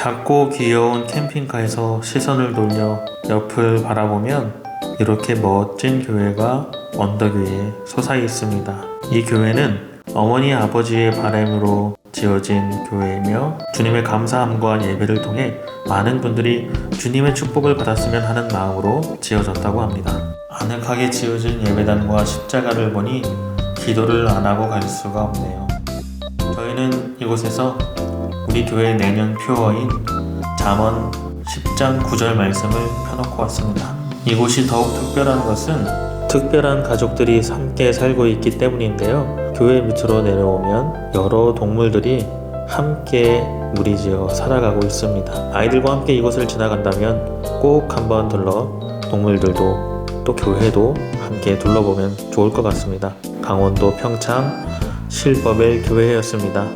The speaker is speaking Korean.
작고 귀여운 캠핑카에서 시선을 돌려 옆을 바라보면 이렇게 멋진 교회가 언덕 위에 솟아 있습니다. 이 교회는 어머니 아버지의 바람으로 지어진 교회이며 주님의 감사함과 예배를 통해 많은 분들이 주님의 축복을 받았으면 하는 마음으로 지어졌다고 합니다. 아늑하게 지어진 예배당과 십자가를 보니 기도를 안 하고 갈 수가 없네요. 저희는 이곳에서 우리 교회 내년 표어인 잠언 10장 9절 말씀을 펴놓고 왔습니다. 이곳이 더욱 특별한 것은 특별한 가족들이 함께 살고 있기 때문인데요. 교회 밑으로 내려오면 여러 동물들이 함께 무리지어 살아가고 있습니다. 아이들과 함께 이곳을 지나간다면 꼭 한번 들러 동물들도 또 교회도 함께 둘러보면 좋을 것 같습니다. 강원도 평창 실버벨 교회였습니다.